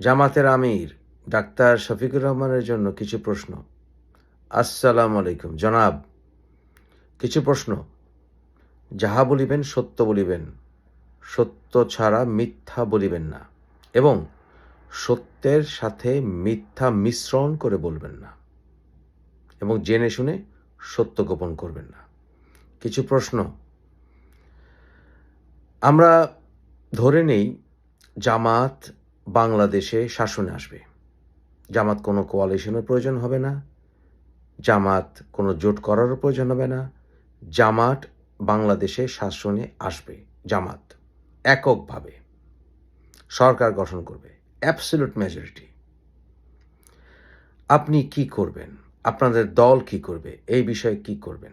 জামাতের আমির, ডাক্তার শফিকুর রহমানের জন্য কিছু প্রশ্ন। আসসালামু আলাইকুম, জনাব। কিছু প্রশ্ন। যাহা বলিবেন সত্য বলিবেন, সত্য ছাড়া মিথ্যা বলিবেন না এবং সত্যের সাথে মিথ্যা মিশ্রণ করে বলবেন না এবং জেনে শুনে সত্য গোপন করবেন না। কিছু প্রশ্ন। আমরা ধরে নেই জামাত বাংলাদেশে শাসনে আসবে। জামাত কোনো কোয়ালিশনের প্রয়োজন হবে না। জামাত কোনো জোট করারও প্রয়োজন হবে না। জামাত বাংলাদেশে শাসনে আসবে, জামাত এককভাবে। সরকার গঠন করবে অ্যাবসলিউট মেজরিটি আপনি কি করবেন? আপনাদের দল কি করবে? এই বিষয়ে কি করবেন?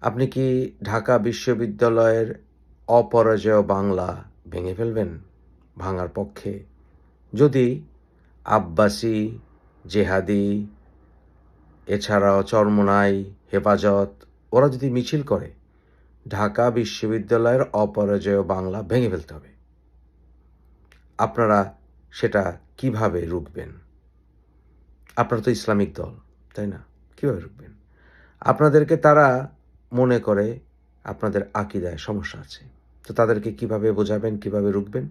আপনি কি ঢাকা বিশ্ববিদ্যালয়ের অপরাজয় বাংলা ভেঙে ফেলবেন? ভাঙার পক্ষে। যদি আব্বাসি, জেহাদি, এছাড়াও চরমোনাই, হেফাজত, ওরা যদি মিছিল করে, ঢাকা বিশ্ববিদ্যালয়ের অপরাজয় বাংলা ভেঙে ফেলতে হবে। আপনারা সেটা কীভাবে রুখবেন? আপনারা তো ইসলামিক দল, তাই না? কীভাবে রুখবেন? আপনাদেরকে তারা মনে করে আপনাদের আকিদায় সমস্যা আছে। তো তাদেরকে কীভাবে বোঝাবেন, কীভাবে রুখবেন?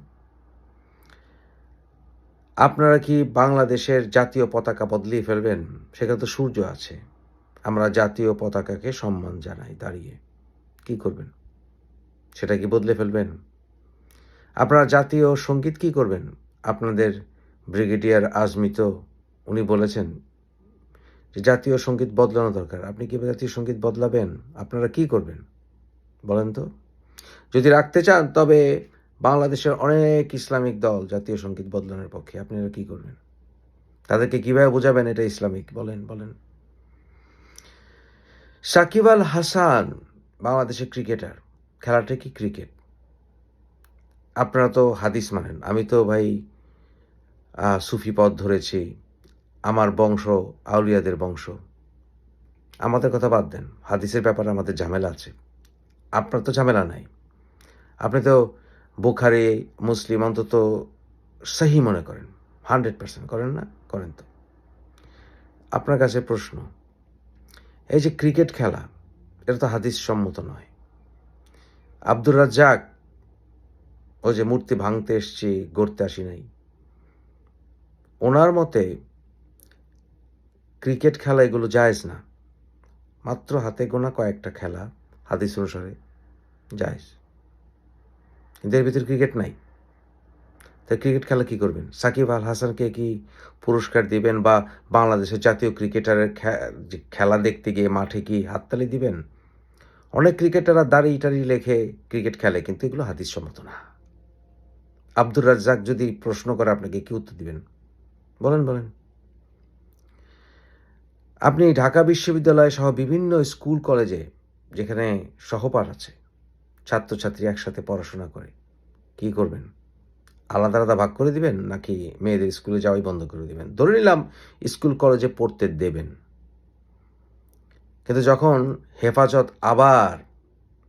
আপনারা কি বাংলাদেশের জাতীয় পতাকা বদলিয়ে ফেলবেন? সেখানে তো সূর্য আছে। আমরা জাতীয় পতাকাকে সম্মান জানাই দাঁড়িয়ে। কি করবেন? সেটা কি বদলে ফেলবেন? আপনারা জাতীয় সংগীত কি করবেন? আপনাদের ব্রিগেডিয়ার আজমিত, উনি বলেছেন যে জাতীয় সংগীত বদলানো দরকার। আপনি কি জাতীয় সংগীত বদলাবেন? আপনারা কি করবেন? বলেন তো। যদি রাখতে চান, তবে বাংলাদেশের অনেক ইসলামিক দল জাতীয় সংগীত বদলানোর পক্ষে, আপনারা কি করবেন? তাদেরকে কীভাবে বোঝাবেন এটা ইসলামিক? বলেন বলেন। সাকিব আল হাসান বাংলাদেশের ক্রিকেটার। খেলাটা কি ক্রিকেট? আপনারা তো হাদিস মানেন। আমি তো ভাই সুফি পথ ধরেছি। আমার বংশ, আউলিয়াদের বংশ। আমাদের কথা বাদ দেন। হাদিসের ব্যাপারে আমাদের ঝামেলা আছে। আপনার তো ঝামেলা নাই। আপনি তো বুখারি, মুসলিম অন্তত সহি মনে করেন। হান্ড্রেড পার্সেন্ট করেন না, করেন তো। আপনার কাছে প্রশ্ন, এই যে ক্রিকেট খেলা, এটা তো হাদিস সম্মত নয়। আব্দুর রাজ্জাক ও যে মূর্তি ভাঙতে এসছি, গড়তে আসি নাই। ওনার মতে ক্রিকেট খেলা এগুলো জায়েজ না। মাত্র হাতে গোনা কয়েকটা খেলা, হাদিস অনুসারে জায়েজ। কিন্তু এর ভিতরে ক্রিকেট নাই। তাই ক্রিকেট খেলা কি করবেন? সাকিব আল হাসানকে কি পুরস্কার দিবেন বা বাংলাদেশের জাতীয় ক্রিকেটারের খেলা দেখতে গিয়ে মাঠে কি হাততালি দিবেন? অনেক ক্রিকেটাররা দাড়ি টাড়ি লেখে ক্রিকেট খেলে, কিন্তু এগুলো হাদিস সম্মত না। আব্দুর রাজ্জাক যদি প্রশ্ন করে, আপনাকে কি উত্তর দিবেন? বলেন বলেন। আপনি ঢাকা বিশ্ববিদ্যালয় সহ বিভিন্ন স্কুল, কলেজে যেখানে সহপাঠ আছে ছাত্রছাত্রী একসাথে পড়াশোনা করে। কি করবেন? আলাদা আলাদা ভাগ করে দিবেন নাকি মেয়েদের স্কুলে যাওয়াই বন্ধ করে দিবেন? ধরে নিলাম স্কুল কলেজে পড়তে দেবেন। কিন্তু যখন হেফাজত আবার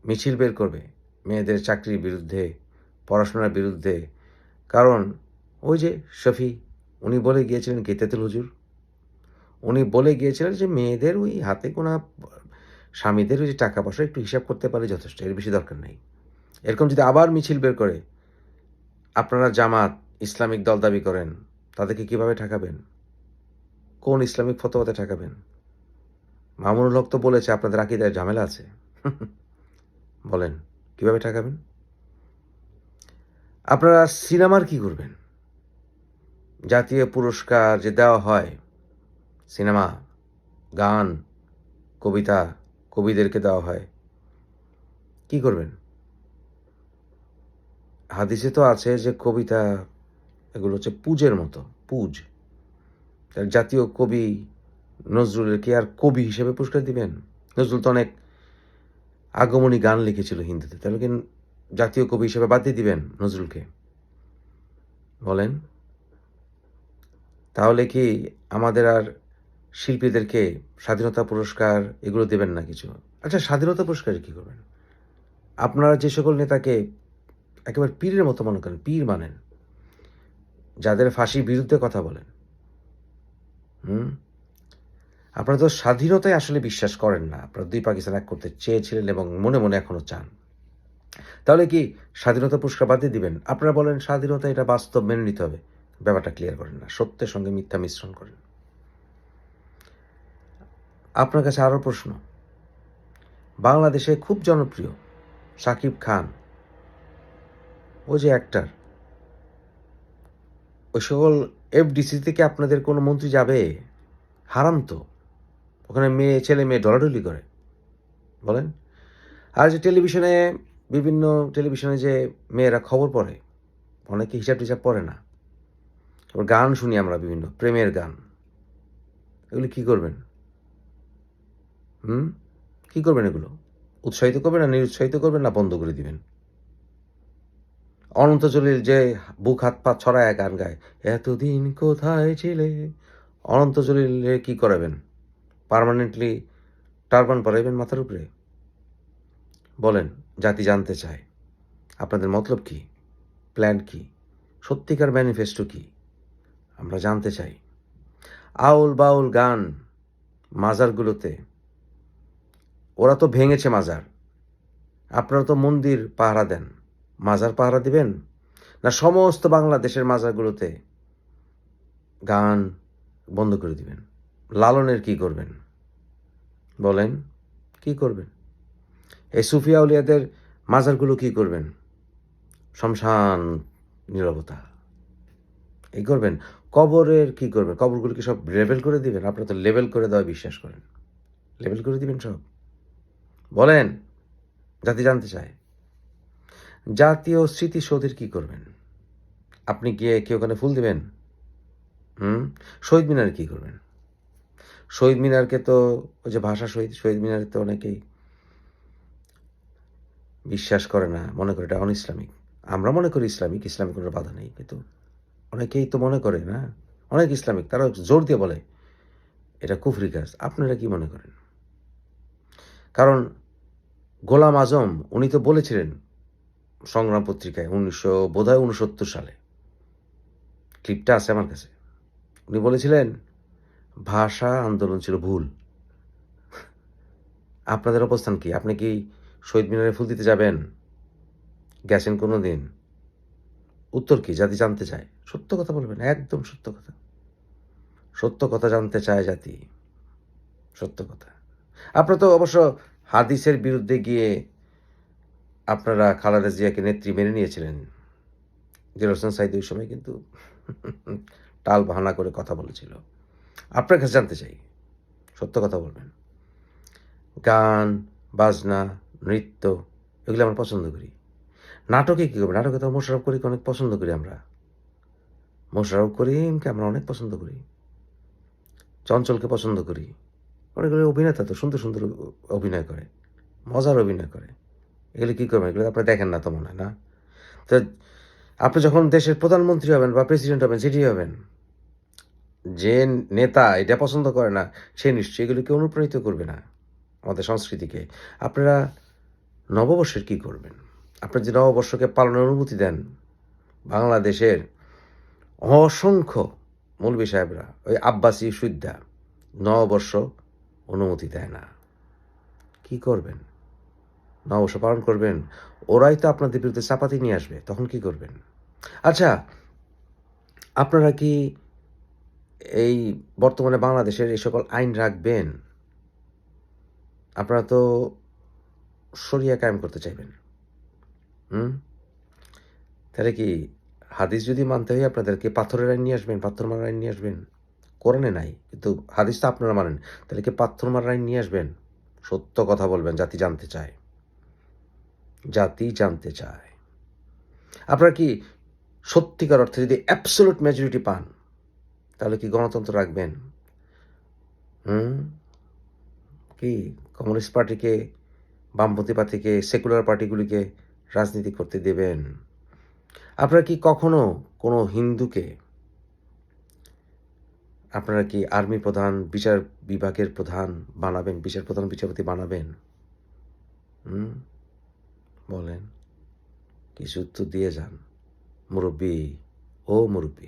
মিছিল বের করবে মেয়েদের চাকরির বিরুদ্ধে, পড়াশোনার বিরুদ্ধে, কারণ ওই যে শফি, উনি বলে গিয়েছিলেন গীতাতুল হুজুর, উনি বলে গিয়েছিলেন যে মেয়েদের ওই হাতে গোনা স্বামীদের ওই যে টাকা পয়সা একটু হিসাব করতে পারে যথেষ্ট, এর বেশি দরকার নেই। এরকম যদি আবার মিছিল বের করে, আপনারা জামাত, ইসলামিক দল দাবি করেন, তাদেরকে কীভাবে ঠেকাবেন? কোন ইসলামিক ফতোয়াতে ঠেকাবেন? মামুনুল হক তো বলেছে, আপনাদের আকিদায় ঝামেলা আছে। বলেন, কীভাবে ঠেকাবেন? আপনারা সিনেমার কি করবেন? জাতীয় পুরস্কার যে দেওয়া হয়, সিনেমা, গান, কবিতা কবিদেরকে দেওয়া হয়। কি করবেন? হাদিসে তো আছে যে কবিতা এগুলো হচ্ছে পূজের মতো, পুজ। তার জাতীয় কবি নজরুলের কি আর কবি হিসেবে পুরস্কার দিবেন। নজরুল তো অনেক আগমনী গান লিখেছিল হিন্দিতে তাহলে কি জাতীয় কবি হিসেবে বাদ দিয়ে দিবেন নজরুলকে। বলেন, তাহলে কি আমাদের আর শিল্পীদেরকে স্বাধীনতা পুরস্কার, এগুলো দেবেন না কিছু। আচ্ছা স্বাধীনতা পুরস্কারে কি করবেন? আপনারা যে সকল নেতাকে একেবারে পীরের মতো মনে করেন, পীর মানেন, যাদের ফাঁসির বিরুদ্ধে কথা বলেন, হুম? আপনারা তো স্বাধীনতায় আসলে বিশ্বাস করেন না। আপনারা দুই পাকিস্তান এক করতে চেয়েছিলেন এবং মনে মনে এখনও চান। তাহলে কি স্বাধীনতা পুরস্কার বাদ দিয়ে দিবেন? আপনারা বলেন স্বাধীনতা এটা বাস্তব মেনে নিতে হবে। ব্যাপারটা ক্লিয়ার করেন না। সত্যের সঙ্গে মিথ্যা মিশ্রণ করেন। আপনার কাছে আরও প্রশ্ন। বাংলাদেশে খুব জনপ্রিয় সাকিব খান। ও যে অ্যাক্টার ওই সকল এফডিসি থেকে আপনাদের কোনো মন্ত্রী যাবে? হারাম তো। ওখানে মেয়ে, ছেলে মেয়ে ডলাডলি করে। বলেন। আর যে টেলিভিশনে, বিভিন্ন টেলিভিশনে যে মেয়েরা খবর পড়ে, অনেকে হিসাব টিসাব পড়ে না। গান শুনি আমরা বিভিন্ন, প্রেমের গান। এগুলি কি করবেন? হুম? কি করবেন এগুলো? উৎসাহিত করবেন না নিরুৎসাহিত করবেন না বন্ধ করে দিবেন? অনন্ত জলিল যে বুক হাত পা ছড়ায় গান গায়, এতদিন কোথায় ছিলে? অনন্ত জলিলে কি করাবেন? পার্মানেন্টলি টারবান পরাইবেন মাথার উপরে? বলেন, জাতি জানতে চায়। আপনাদের মতলব কি? প্ল্যান কি? সত্যিকার ম্যানিফেস্টো কি? আমরা জানতে চাই। আউল বাউল গান মাজারগুলোতে ওরা তো ভেঙেছে মাজার। আপনারা তো মন্দির পাহারা দেন। মাজার পাহারা দিবেন? না সমস্ত বাংলাদেশের মাজারগুলোতে গান বন্ধ করে দিবেন? লালনের কি করবেন? বলেন, কি করবেন? এই সুফিয়া উলিয়াদের মাজারগুলো কি করবেন? শমশান নীরবতা। এই করবেন? কবরের কি করবেন? কবরগুলো কি সব লেবেল করে দিবেন? আপনারা তো লেবেল করে দেওয়া বিশ্বাস করেন। লেবেল করে দিবেন সব? বলেন, জাতি জানতে চায়। জাতীয় স্মৃতিসৌধের কি করবেন? আপনি গিয়ে কি ওখানে ফুল দিবেন? হুম? শহীদ মিনার কি করবেন? শহীদ মিনারকে তো, ওই যে ভাষা শহীদ শহীদ মিনারে তো অনেকেই বিশ্বাস করে না, মনে করে এটা অন ইসলামিক আমরা মনে করি ইসলামিক ইসলামিক কোনো বাধা নেই, কিন্তু অনেকেই তো মনে করে না। অনেক ইসলামিক তারা জোর দিয়ে বলে, এটা কুফরি কাজ। আপনারা কি মনে করেন? কারণ গোলাম আজম, উনি তো বলেছিলেন সংগ্রাম পত্রিকায় উনিশশো বোধহয় উনসত্তর সালে। ক্লিপটা আছে আমার কাছে। উনি বলেছিলেন, ভাষা আন্দোলন ছিল ভুল। আপনাদের অবস্থান কি? আপনি কি শহীদ মিনারে ফুল দিতে যাবেন? গেছেন কোনো দিন উত্তর কি? জাতি জানতে চায়। সত্য কথা বলবেন, একদম সত্য কথা। সত্য কথা জানতে চায় জাতি। সত্য কথা। আপনারা তো অবশ্য হাদিসের বিরুদ্ধে গিয়ে আপনারা খালেদা জিয়াকে নেত্রী মেনে নিয়েছিলেন। জিল হোসেন সাইদ ওই সময় কিন্তু টাল বাহানা করে কথা বলেছিল। আপনার কাছে জানতে চাই, সত্য কথা বলবেন। গান, বাজনা, নৃত্য, এগুলো আমরা পছন্দ করি। নাটকে কী করবে নাটকে তো মোশারফ করিকে অনেক পছন্দ করি আমরা। মোশারফ করিমকে আমরা অনেক পছন্দ করি। চঞ্চলকে পছন্দ করি। অনেকগুলো অভিনেতা তো সুন্দর সুন্দর অভিনয় করে, মজার অভিনয় করে। এগুলো কী করবেন? এগুলো আপনারা দেখেন না তো মনে হয়, না? তো আপনি যখন দেশের প্রধানমন্ত্রী হবেন বা প্রেসিডেন্ট হবেন যেটি হবেন, যে নেতা এটা পছন্দ করে না, সে নিশ্চয়ই এগুলোকে অনুপ্রাণিত করবে না আমাদের সংস্কৃতিকে। আপনারা নববর্ষের কি করবেন? আপনারা যে নববর্ষকে পালনের অনুমতি দেন, বাংলাদেশের অসংখ্য মৌলবী সাহেবরা, ওই আব্বাসী সুদ্দা নববর্ষ অনুমতি দেয় না। কি করবেন? নববর্ষ পালন করবেন? ওরাই তো আপনাদের বিরুদ্ধে চাপাতি নিয়ে আসবে, তখন কি করবেন? আচ্ছা আপনারা কি এই বর্তমানে বাংলাদেশের এই সকল আইন রাখবেন? আপনারা তো সরিয়া কায়েম করতে চাইবেন। হুম? তাহলে কি হাদিস যদি মানতে হয় আপনাদেরকে? পাথরের আইন নিয়ে আসবেন পাথর মারার আইন নিয়ে আসবেন? কোরআনে নাই, কিন্তু হাদিস তো আপনারা মানেন। তাহলে কি পাথর মারার নিয়ে আসবেন? সত্য কথা বলবেন, জাতি জানতে চায়। জাতি জানতে চায়। আপনারা কি সত্যিকার অর্থে যদি অ্যাবসোলুট মেজরিটি পান, তাহলে কি গণতন্ত্র রাখবেন? হুম? কি কমিউনিস্ট পার্টিকে, বামপন্থী পার্টিকে, সেকুলার পার্টিগুলিকে রাজনীতি করতে দেবেন? আপনারা কি কখনো কোনো হিন্দুকে আপনারা কি আর্মি প্রধান, বিচার বিভাগের প্রধান বানাবেন, বিচার প্রধান, বিচারপতি বানাবেন? হুম? বলেন। কিছু তো দিয়ে যান। মুরব্বী, ও মুরব্বী।